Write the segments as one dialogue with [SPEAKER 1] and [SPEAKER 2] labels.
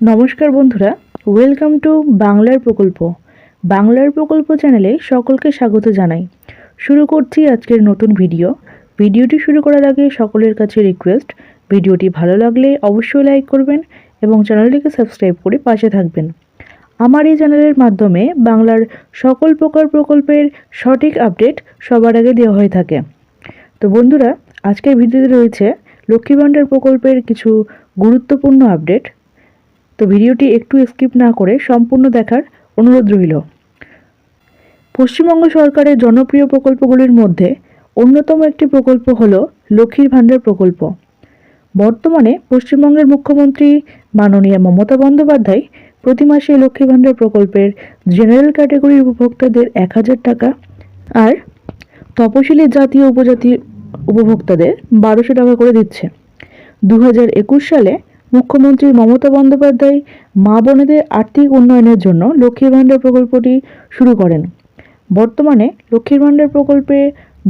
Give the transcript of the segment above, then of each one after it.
[SPEAKER 1] নমস্কার বন্ধুরা welcome to বাংলার প্রকল্প। বাংলার প্রকল্প চ্যানেলে সকলকে স্বাগত জানাই। শুরু করছি আজকের নতুন ভিডিও ভিডিওটি শুরু করার আগে সকলের কাছে রিকোয়েস্ট ভিডিওটি ভালো লাগলে অবশ্যই লাইক করবেন এবং চ্যানেলটিকে সাবস্ক্রাইব করে পাশে থাকবেন। আমার এই চ্যানেলের মাধ্যমে বাংলার সকল প্রকার প্রকল্পের সঠিক আপডেট সবার আগে দেওয়া হয়ে থাকে। তো বন্ধুরা, আজকের ভিডিওতে রয়েছে লক্ষ্মী ভাণ্ডার প্রকল্পের কিছু গুরুত্বপূর্ণ আপডেট তো ভিডিওটি একটু স্কিপ না করে সম্পূর্ণ দেখার অনুরোধ রইল। পশ্চিমবঙ্গ সরকারের জনপ্রিয় প্রকল্পগুলির মধ্যে অন্যতম একটি প্রকল্প হল লক্ষ্মীর ভাণ্ডার প্রকল্প। বর্তমানে পশ্চিমবঙ্গের মুখ্যমন্ত্রী মাননীয় মমতা বন্দ্যোপাধ্যায় প্রতি মাসে লক্ষ্মী ভাণ্ডার প্রকল্পের জেনারেল ক্যাটাগরির উপভোক্তাদের এক হাজার টাকা আর তপশিলি জাতীয় উপজাতি উপভোক্তাদের বারোশো টাকা করে দিচ্ছে। দু হাজার একুশ সালে মুখ্যমন্ত্রী মমতা বন্দ্যোপাধ্যায় মা বোনেদের আর্থিক উন্নয়নের জন্য লক্ষ্মীর ভাণ্ডার প্রকল্পটি শুরু করেন। বর্তমানে লক্ষ্মীর ভাণ্ডার প্রকল্পে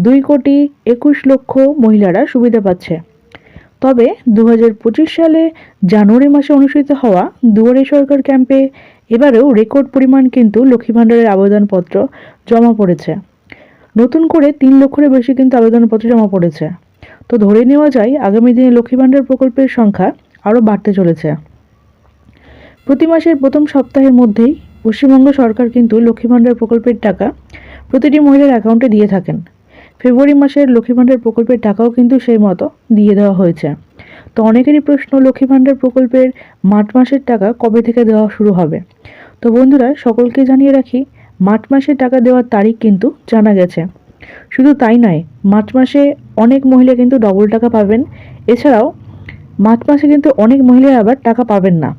[SPEAKER 1] দুই কোটি একুশ লক্ষ মহিলারা সুবিধা পাচ্ছে। তবে দু হাজার পঁচিশ সালে জানুয়ারি মাসে অনুষ্ঠিত হওয়া দুয়ারে সরকার ক্যাম্পে এবারেও রেকর্ড পরিমাণ কিন্তু লক্ষ্মী ভাণ্ডারের আবেদনপত্র জমা পড়েছে। নতুন করে তিন লক্ষের বেশি কিন্তু আবেদনপত্র জমা পড়েছে। তো ধরে নেওয়া যায়, আগামী দিনে লক্ষ্মী ভাণ্ডার প্রকল্পের সংখ্যা আরও বাড়তে চলেছে। প্রতি মাসের প্রথম সপ্তাহের মধ্যেই পশ্চিমবঙ্গ সরকার কিন্তু লক্ষ্মী ভাণ্ডার প্রকল্পের টাকা প্রতিটি মহিলার অ্যাকাউন্টে দিয়ে থাকেন। ফেব্রুয়ারি মাসের লক্ষ্মী ভাণ্ডার প্রকল্পের টাকাও কিন্তু সেই মতো দিয়ে দেওয়া হয়েছে। তো অনেকেরই প্রশ্ন, লক্ষ্মী ভাণ্ডার প্রকল্পের মার্চ মাসের টাকা কবে থেকে দেওয়া শুরু হবে? তো বন্ধুরা, সকলকে জানিয়ে রাখি মার্চ মাসে টাকা দেওয়ার তারিখ কিন্তু জানা গেছে। শুধু তাই নয় মার্চ মাসে অনেক মহিলা কিন্তু ডবল টাকা পাবেন। এছাড়াও মার্চ মাসে কিন্তু অনেক মহিলা আবার টাকা পাবেন না।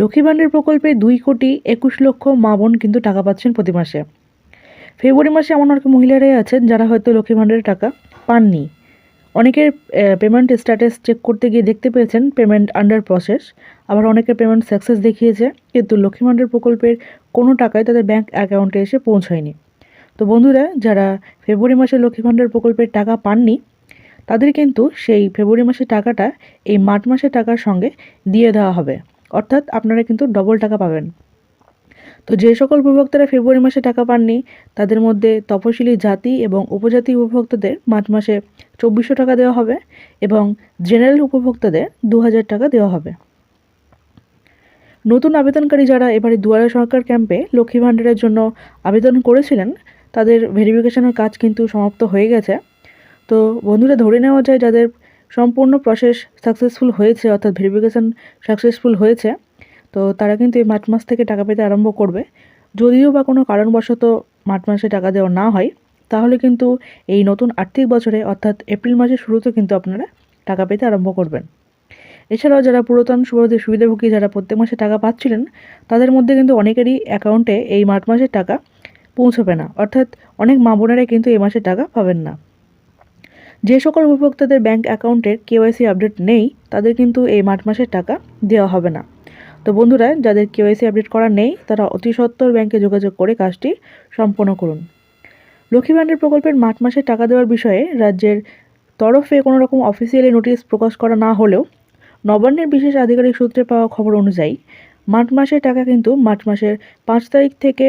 [SPEAKER 1] লক্ষ্মী ভাণ্ডার প্রকল্পে দুই কোটি একুশ লক্ষ মা বোন কিন্তু টাকা পাচ্ছেন প্রতি মাসে। ফেব্রুয়ারি মাসে এমন অনেক মহিলারাই আছেন যারা হয়তো লক্ষ্মী ভাণ্ডারের টাকা পাননি। অনেকের পেমেন্ট স্ট্যাটাস চেক করতে গিয়ে দেখতে পেয়েছেন পেমেন্ট আন্ডার প্রসেস আবার অনেকের পেমেন্ট সাকসেস দেখিয়েছে, কিন্তু লক্ষ্মী ভাণ্ডার প্রকল্পের কোনো টাকাই তাদের ব্যাংক অ্যাকাউন্টে এসে পৌঁছায়নি। তো বন্ধুরা, যারা ফেব্রুয়ারি মাসে লক্ষ্মী ভাণ্ডার প্রকল্পের টাকা পাননি তাদের কিন্তু সেই ফেব্রুয়ারি মাসের টাকাটা এই মার্চ মাসের টাকার সঙ্গে দিয়ে দেওয়া হবে। অর্থাৎ আপনারা কিন্তু ডবল টাকা পাবেন। তো যে সকল উপভোক্তারা ফেব্রুয়ারি মাসে টাকা পাননি, তাদের মধ্যে তপশিলি জাতি এবং উপজাতি উপভোক্তাদের মার্চ মাসে চব্বিশশো টাকা দেওয়া হবে এবং জেনারেল উপভোক্তাদের দু হাজার টাকা দেওয়া হবে। নতুন আবেদনকারী যারা এবারে দুয়ারে সরকার ক্যাম্পে লক্ষ্মী ভাণ্ডারের জন্য আবেদন করেছিলেন, তাদের ভেরিফিকেশনের কাজ কিন্তু সমাপ্ত হয়ে গেছে। তো বন্ধুরা ধরে নেওয়া যায় যাদের সম্পূর্ণ প্রসেস সাকসেসফুল হয়েছে, অর্থাৎ ভেরিফিকেশান সাকসেসফুল হয়েছে, তো তারা কিন্তু এই মার্চ মাস থেকে টাকা পেতে আরম্ভ করবে। যদিও বা কোনো কারণবশত মার্চ মাসে টাকা দেওয়া না হয়, তাহলে কিন্তু এই নতুন আর্থিক বছরে, অর্থাৎ এপ্রিল মাসের শুরুতে কিন্তু আপনারা টাকা পেতে আরম্ভ করবেন। এছাড়াও যারা পুরাতন সুবিধা সুবিধাভোগী, যারা প্রত্যেক মাসে টাকা পাচ্ছিলেন, তাদের মধ্যে কিন্তু অনেকেরই অ্যাকাউন্টে এই মার্চ মাসের টাকা পৌঁছবে না। অর্থাৎ অনেক মা বোনেরাই কিন্তু এই মাসে টাকা পাবেন না। যে সকল উপভোক্তাদের ব্যাংক অ্যাকাউন্টের কেওয়াইসি আপডেট নেই, তাদের কিন্তু এই মার্চ মাসের টাকা দেওয়া হবে না। তো বন্ধুরা, যাদের কেওয়াইসি আপডেট করা নেই, তারা অতি সত্বর ব্যাংকে যোগাযোগ করে কাজটি সম্পন্ন করুন। লক্ষ্মী ভাণ্ডার প্রকল্পের মার্চ মাসে টাকা দেওয়ার বিষয়ে রাজ্যের তরফে কোনো রকম অফিসিয়ালি নোটিশ প্রকাশ করা না হলেও নবান্নের বিশেষ আধিকারিক সূত্রে পাওয়া খবর অনুযায়ী, মার্চ মাসের টাকা কিন্তু মার্চ মাসের পাঁচ তারিখ থেকে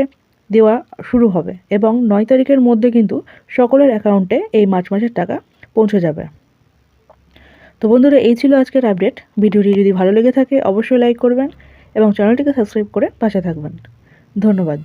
[SPEAKER 1] দেওয়া শুরু হবে এবং নয় তারিখের মধ্যে কিন্তু সকলের অ্যাকাউন্টে এই মার্চ মাসের টাকা পৌঁছে যাবে। তো বন্ধুরা, এই ছিল আজকের আপডেট ভিডিওটি যদি ভালো লেগে থাকে, অবশ্যই লাইক করবেন এবং চ্যানেলটিকে সাবস্ক্রাইব করে পাশে থাকবেন। ধন্যবাদ।